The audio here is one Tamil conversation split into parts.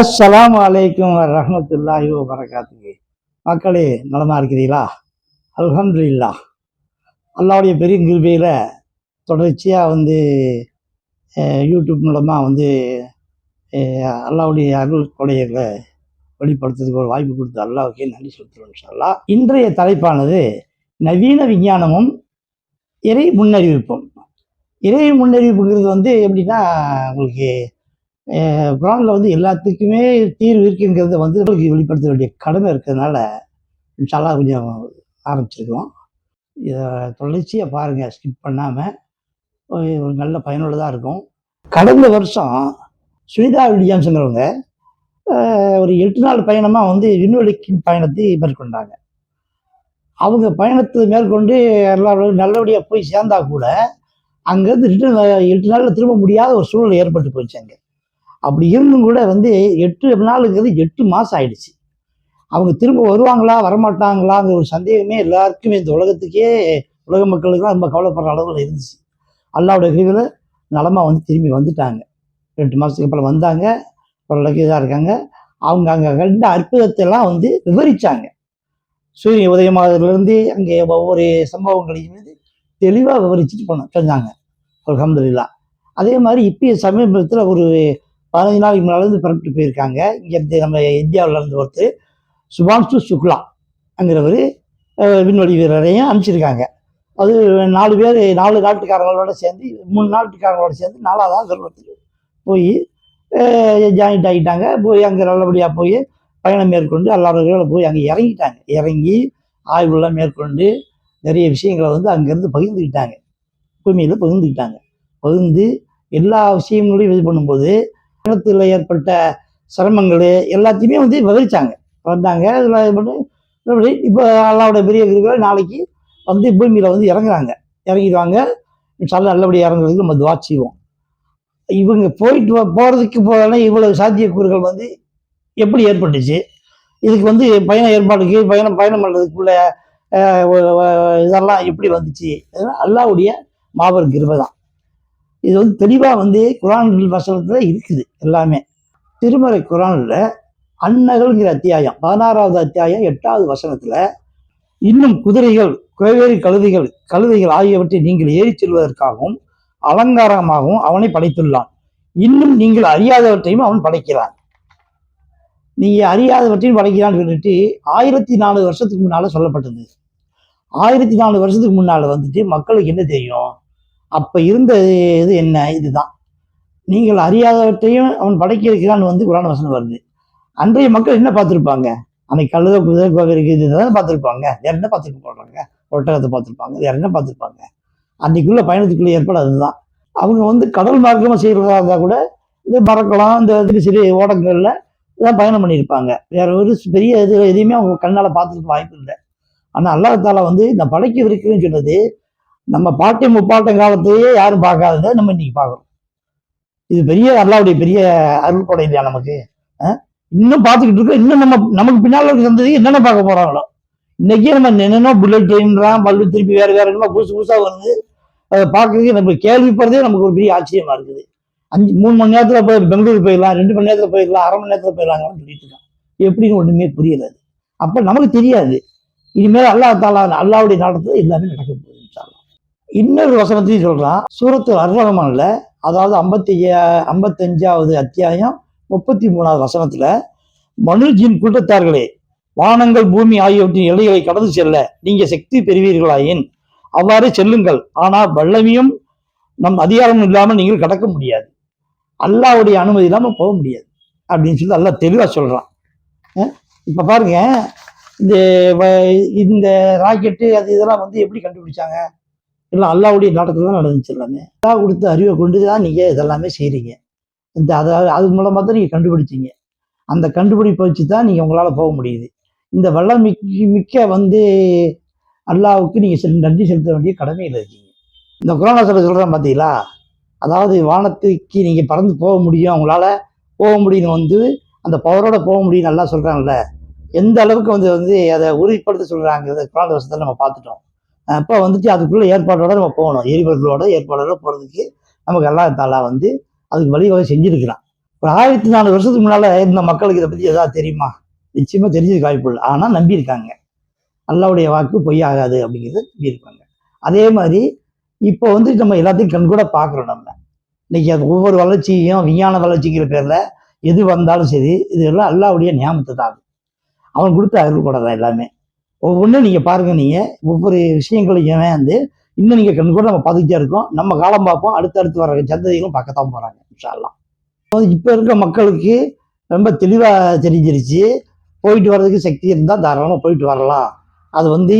அஸ்லாம் அலைக்கும் ரஹமத்துல்லாஹி வரகாத்துக்கு மக்களே நலமா இருக்கிறீங்களா அல்ஹம்துலில்லா. அல்லாவுடைய பெரிய கிருபையில் தொடர்ச்சியாக வந்து யூடியூப் மூலமாக வந்து அல்லாவுடைய அருள் கொடைகளை வெளிப்படுத்துறதுக்கு ஒரு வாய்ப்பு கொடுத்த அல்லாவுக்கே நன்றி செலுத்துகிறோம் சொல்லா இன்றைய தலைப்பானது நவீன விஞ்ஞானமும் இறை முன்னறிவிப்பும். இறை முன்னறிவிப்புங்கிறது வந்து எப்படின்னா உங்களுக்கு குரானில் வந்து எல்லாத்துக்குமே தீர்வு இருக்குங்கிறத வந்து நம்மளுக்கு வெளிப்படுத்த வேண்டிய கடமை இருக்கிறதுனால இன்ஷால்லா கொஞ்சம் ஆரம்பிச்சிருக்கோம் இதை தொடர்ச்சியாக பாருங்கள் ஸ்கிப் பண்ணாமல் ஒரு நல்ல பயனுள்ளதாக இருக்கும். கடந்த வருஷம் சுனிதா வில்லியம்ஸுங்கிறவங்க ஒரு எட்டு நாள் பயணமாக வந்து விண்வெளிக்கு பயணத்தை மேற்கொண்டாங்க. அவங்க பயணத்தை மேற்கொண்டு எல்லாரும் நல்லபடியாக போய் சேர்ந்தா கூட அங்கேருந்து ரிட்டர்ன் எட்டு நாளில் திரும்ப முடியாத ஒரு சூழ்நிலை ஏற்பட்டு போச்சு அங்கே. அப்படி இருந்தும் கூட வந்து எட்டு நாளுங்கிறது எட்டு மாதம் ஆயிடுச்சு. அவங்க திரும்ப வருவாங்களா வரமாட்டாங்களாங்கிற ஒரு சந்தேகமே எல்லாருக்குமே இந்த உலகத்துக்கே உலக மக்களுக்குலாம் ரொம்ப கவலைப்படுற அளவில் இருந்துச்சு. அல்லாவுடைய கிருவியில் நலமாக வந்து திரும்பி வந்துட்டாங்க. ரெண்டு மாதத்துக்கு அப்புறம் வந்தாங்க. ஓரளவுக்கு இதாக இருக்காங்க. அவங்க அங்கே கண்ட அற்புதத்தை எல்லாம் வந்து விவரிச்சாங்க. சூரிய உதயமாகலேருந்து அங்கே ஒவ்வொரு சம்பவங்களையும் வந்து தெளிவாக விவரிச்சுட்டு போனோம் சொன்னாங்க அலமதுல்லா அதே மாதிரி இப்போ சமீபத்தில் ஒரு பதினஞ்சு நாளைக்கு முன்னால இருந்து பிறப்பிட்டு போயிருக்காங்க. இங்கேருந்து நம்ம இந்தியாவிலேருந்து ஒருத்தர் சுபான்சு சுக்லா அங்கிறவர் விண்வெளி வீரரையும் அனுப்பிச்சிருக்காங்க. அது நாலு பேர் நாலு நாட்டுக்காரங்களோட சேர்ந்து மூணு நாட்டுக்காரங்களோட சேர்ந்து நாலாவது கருவத்துக்கு போய் ஜாயிண்ட் ஆகிட்டாங்க போய் அங்கே நல்லபடியாக போய் பயணம் மேற்கொண்டு எல்லாரோட போய் அங்கே இறங்கிட்டாங்க. இறங்கி ஆய்வுலாம் மேற்கொண்டு நிறைய விஷயங்களை வந்து அங்கேருந்து பகிர்ந்துக்கிட்டாங்க பூமியில் பகிர்ந்துக்கிட்டாங்க பகிர்ந்து எல்லா விஷயங்களையும் இது பண்ணும்போது பயணத்தில் ஏற்பட்ட சிரமங்கள் எல்லாத்தையுமே வந்து விவரிச்சாங்க. வந்தாங்க அதில் இப்போ அல்லாவோட பெரிய கிருபையால நாளைக்கு வந்து பூமியில் வந்து இறங்குறாங்க. இறங்கிடுவாங்க. சாலை நல்லபடியாக இறங்குறதுக்கு நம்ம துவா செய்வோம். இவங்க போயிட்டு போகிறதுக்கு போகலாம் இவ்வளவு சாத்தியக்கூறுகள் வந்து எப்படி ஏற்பட்டுச்சு? இதுக்கு வந்து பயண ஏற்பாடுக்கு பயணம் பயணம் பண்ணுறதுக்குள்ள இதெல்லாம் எப்படி வந்துச்சு? இதெல்லாம் அல்லாவுடைய மாபெரும் கிருபை தான். இது வந்து தெளிவாக வந்து குரான் வசனத்தில் இருக்குது எல்லாமே. திருமறை குரானில் அன்னகள்ங்கிற அத்தியாயம் பதினாறாவது அத்தியாயம் எட்டாவது வசனத்தில் இன்னும் குதிரைகள் குவேவேரி கழுதைகள் கழுதைகள் ஆகியவற்றை நீங்கள் ஏறிச் செல்வதற்காகவும் அலங்காரமாகவும் அவனை படைத்துள்ளான். இன்னும் நீங்கள் அறியாதவற்றையும் அவன் படைக்கிறான். நீங்க அறியாதவற்றையும் படைக்கிறான்னு சொல்லிட்டு ஆயிரத்தி நாலு வருஷத்துக்கு முன்னால சொல்லப்பட்டது. ஆயிரத்தி நாலு வருஷத்துக்கு முன்னால வந்துட்டு மக்களுக்கு என்ன தெரியும்? அப்ப இருந்த இது என்ன? இதுதான். நீங்கள் அறியாதவற்றையும் அவன் படைக்க இருக்கிறான்னு வந்து குரான் வசனம் வருது. அன்றைய மக்கள் என்ன பார்த்துருப்பாங்க? அன்னைக்கு கழுத குதிரை இருக்குது. பார்த்துருப்பாங்க. வேற என்ன பார்த்துருக்க போடுறாங்க ஒட்டகத்தை பார்த்துருப்பாங்க. வேற என்ன பார்த்துருப்பாங்க? அன்னைக்குள்ள பயணத்துக்குள்ள ஏற்பாடு அதுதான் அவங்க வந்து கடல் மார்க்கமாக செய்கிறதா இருந்தால் கூட இது மறக்கலாம் இந்த சிறு சிறு ஓடங்களில் இதான் பயணம் பண்ணியிருப்பாங்க. வேற ஒரு பெரிய இது எதையுமே அவங்க கண்ணால் பார்த்துருக்க வாய்ப்பு இல்லை. ஆனால் அல்லாஹால வந்து இந்த படைக்க இருக்குன்னு சொன்னது நம்ம பாட்டி முப்பாட்டம் காலத்தையே யாரும் பார்க்காததை நம்ம இன்னைக்கு பார்க்குறோம். இது பெரிய அல்லாவுடைய பெரிய அருள் கொடை இல்லையா நமக்கு? இன்னும் பார்த்துக்கிட்டு இருக்கோம். இன்னும் நம்ம நமக்கு பின்னால் இருக்க சந்ததி என்னென்ன பார்க்க போறாங்களோ? இன்னைக்கே நம்ம என்னென்ன புல்லட் ட்ரெயின்றான் பல்லு திருப்பி வேற வேற என்னமோ புதுசு புதுசாக வருது. அதை பார்க்கறதுக்கு நம்ம கேள்விப்படுறதே நமக்கு ஒரு பெரிய ஆச்சரியமா இருக்குது. அஞ்சு மூணு மணி நேரத்துல போய் பெங்களூர் போயிடலாம் ரெண்டு மணி நேரத்தில் போயிடலாம் அரை மணி நேரத்தில் போயிடலாங்கன்னு சொல்லிட்டு இருக்கான். எப்படின்னு ஒண்ணுமே புரியல அது. அப்ப நமக்கு தெரியாது. இனிமேல் அல்லாஹ் தாலா அல்லாவுடைய நாட்டத்தில் எல்லாமே நடக்க போகுது. இன்னொரு வசனத்தையும் சொல்றான். சூரத்து அர்ரஹமான்ல அதாவது ஐம்பத்தி ஐம்பத்தஞ்சாவது அத்தியாயம் முப்பத்தி மூணாவது வசனத்துல மனுஜின் கூட்டத்தார்களே வானங்கள் பூமி ஆகியவற்றின் எல்லைகளை கடந்து செல்ல நீங்க சக்தி பெறுவீர்களாயின் அவ்வாறே செல்லுங்கள். ஆனால் வல்லமையும் நம் அதிகாரமும் இல்லாமல் நீங்கள் கடக்க முடியாது. அல்லாவுடைய அனுமதி இல்லாமல் போக முடியாது. அப்படின்னு சொல்லி அல்லாஹ் தெளிவாக சொல்கிறான் இப்போ பாருங்க இந்த இந்த ராக்கெட்டு அது இதெல்லாம் வந்து எப்படி கண்டுபிடிச்சாங்க? எல்லாம் அல்லாவுடைய நாட்டத்தில் தான் நடந்துச்சு எல்லாமே. அல்லா கொடுத்த அறிவை கொண்டு தான் நீங்கள் இதெல்லாமே செய்கிறீங்க இந்த அதை அது மூலமாக தான் நீங்கள் கண்டுபிடிச்சிங்க. அந்த கண்டுபிடிப்பை வச்சு தான் நீங்கள் உங்களால் போக முடியுது. இந்த வல்லம் மிக்க மிக்க வந்து அல்லாவுக்கு நீங்கள் நன்றி செலுத்த வேண்டிய கடமையில் இருக்கீங்க. இந்த குரானாசில் சொல்கிறேன் பார்த்தீங்களா அதாவது வானத்துக்கு நீங்கள் பறந்து போக முடியும். உங்களால் போக முடியும்னு வந்து அந்த பவரோட போக முடியும் நல்லா சொல்கிறாங்கல்ல எந்த அளவுக்கு வந்து வந்து அதை உறுதிப்படுத்த சொல்கிறாங்க குரான வருஷத்தில் நம்ம பார்த்துட்டோம். அப்போ வந்துட்டு அதுக்குள்ளே ஏற்பாடோட நம்ம போகணும். எரிபொருளோட ஏற்பாடோட போகிறதுக்கு நமக்கு எல்லா தாலா வந்து அதுக்கு வழிவகை செஞ்சுருக்கிறான். ஒரு ஆயிரத்தி நாலு வருஷத்துக்கு முன்னால் இந்த மக்களுக்கு இதை பற்றி எதாவது தெரியுமா? நிச்சயமாக தெரிஞ்சது வாய்ப்பு இல்லை ஆனால் நம்பியிருக்காங்க. அல்லாவுடைய வாக்கு பொய்யாகாது அப்படிங்கிறத நம்பியிருப்பாங்க. அதே மாதிரி இப்போ வந்து நம்ம எல்லாத்தையும் கண்கூட பார்க்குறோம் நம்ம. இன்னைக்கு அது ஒவ்வொரு வளர்ச்சியும் விஞ்ஞான வளர்ச்சிங்கிற பேரில் எது வந்தாலும் சரி இது எல்லாம் அல்லாவுடைய ஞாபகத்தை தான் அது. அவன் கொடுத்த அருள் கூட தான் எல்லாமே. ஒவ்வொன்றும் நீங்கள் பாருங்க நீங்கள் ஒவ்வொரு விஷயங்களையும் வந்து இன்னும் நீங்கள் கண் கூட நம்ம பார்த்துக்கிட்டே இருக்கோம். நம்ம காலம் பார்ப்போம். அடுத்தடுத்து வர சந்ததிகளும் பார்க்கத்தான் போகிறாங்க இன்ஷா அல்லாஹ். இப்ப இருக்க மக்களுக்கு ரொம்ப தெளிவாக தெரிஞ்சிருச்சு. போயிட்டு வர்றதுக்கு சக்தி இருந்தால் தாராளமாக போயிட்டு வரலாம். அது வந்து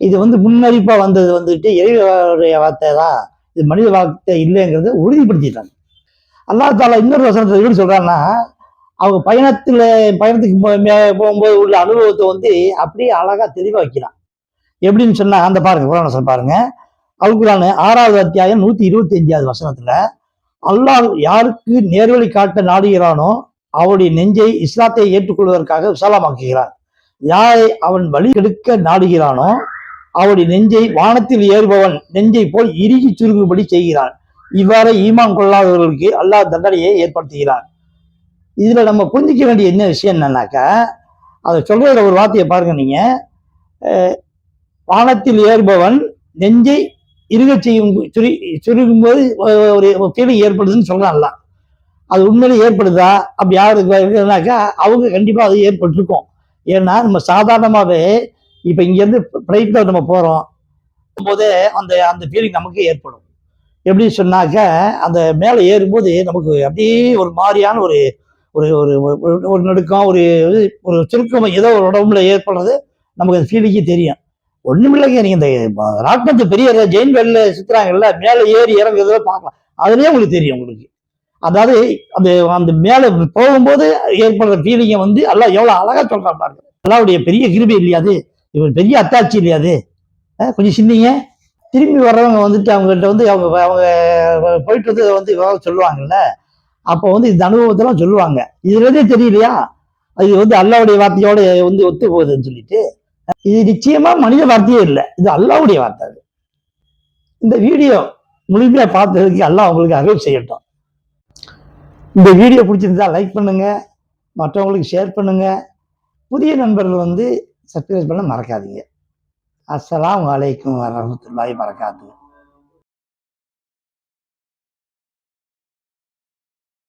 இது வந்து முன்னறிப்பாக வந்தது வந்துட்டு இறைவனுடைய வார்த்தை தான். இது மனித வார்த்தை இல்லைங்கிறத உறுதிப்படுத்திட்டாங்க. அல்லாஹ் தாலா இன்னொரு வசனத்தை எப்படி சொல்கிறான்னா அவங்க பயணத்துல பயணத்துக்கு மே- போகும்போது உள்ள அனுபவத்தை வந்து அப்படியே அழகா தெளிவா வைக்கிறான். எப்படின்னு சொன்னா அந்த பாருங்க குரான் பாருங்க. அல்குரான் ஆறாவது அத்தியாயம் நூத்தி இருபத்தி அஞ்சாவது வசனத்துல அல்லாஹ் யாருக்கு நேர்வழி காட்ட நாடுகிறானோ அவருடைய நெஞ்சை இஸ்லாத்தை ஏற்றுக்கொள்வதற்காக விசாலமாக்குகிறார். யாரை அவன் வழி கெடுக்க நாடுகிறானோ அவருடைய நெஞ்சை வானத்தில் ஏறுபவன் நெஞ்சை போல் இறுகி சுருங்கும்படி செய்கிறான். இவ்வாறு ஈமான் கொள்ளாதவர்களுக்கு அல்லாஹ் தண்டனையை ஏற்படுத்துகிறான். இதில் நம்ம புரிஞ்சிக்க வேண்டிய என்ன விஷயம் என்னன்னாக்கா அதை சொல்கிற ஒரு வார்த்தையை பாருங்க நீங்கள் வானத்தில் ஏறுபவன் நெஞ்சை இருகச் செய்யும் சுரு சுருங்கும்போது ஒரு ஃபீலிங் ஏற்படுதுன்னு சொல்றான்ல. அது உண்மையிலே ஏற்படுதா? அப்படி யாருக்கு இருக்குதுனாக்கா அவங்க கண்டிப்பாக அது ஏற்பட்டிருக்கும். ஏன்னா நம்ம சாதாரணமாகவே இப்போ இங்கேருந்து ஃப்ளைட்டில் நம்ம போகிறோம் போதே அந்த அந்த ஃபீலிங் நமக்கு ஏற்படும். எப்படி சொன்னாக்க அந்த மேலே ஏறும்போது நமக்கு அப்படியே ஒரு மாதிரியான ஒரு ஒரு ஒரு ஒரு- நடுக்கம் ஒரு இது- ஒரு சுருக்கம் ஏதோ ஒரு உடம்புல ஏற்படுறது நமக்கு அந்த ஃபீலிங்கே தெரியும். ஒண்ணுமில்லைங்க நீங்க இந்த ராட்னத்து பெரிய ஜெயின் வேலில் சுத்துறாங்கல்ல மேலே ஏறி இறங்குறத பார்க்கலாம். அதுலேயே உங்களுக்கு தெரியும் உங்களுக்கு. அதாவது அந்த அந்த மேலே போகும்போது ஏற்படுற ஃபீலிங்கை வந்து எல்லாம் எவ்வளோ அழகா சொல்றான் பாருங்க. அல்லாவுடைய பெரிய கிருபி இல்லையா அது? இவர் பெரிய அத்தாட்சி இல்லையாது கொஞ்சம் சிந்திங்க. திரும்பி வர்றவங்க வந்துட்டு அவங்ககிட்ட வந்து அவங்க அவங்க போயிட்டு வந்து வந்து சொல்லுவாங்கல்ல அப்போ வந்து இந்த அனுபவத்தெல்லாம் சொல்லுவாங்க. இதுல தெரியலையா? அது வந்து அல்லாவுடைய வார்த்தையோட வந்து ஒத்து போகுதுன்னு சொல்லிட்டு. இது நிச்சயமா மனித வார்த்தையே இல்லை. இது அல்லாவுடைய வார்த்தை அது. இந்த வீடியோ முழுமையா பார்த்ததுக்கு அல்லாஹ் உங்களுக்கு அருள் செய்யட்டும். இந்த வீடியோ பிடிச்சிருந்தா லைக் பண்ணுங்க. மற்றவங்களுக்கு ஷேர் பண்ணுங்க. புதிய நண்பர்கள் வந்து சப்ஸ்கிரைப் பண்ண மறக்காதீங்க. அஸ்லாம் வலைக்கும் வரஹ்மத்துல்லாஹி வரகாத்து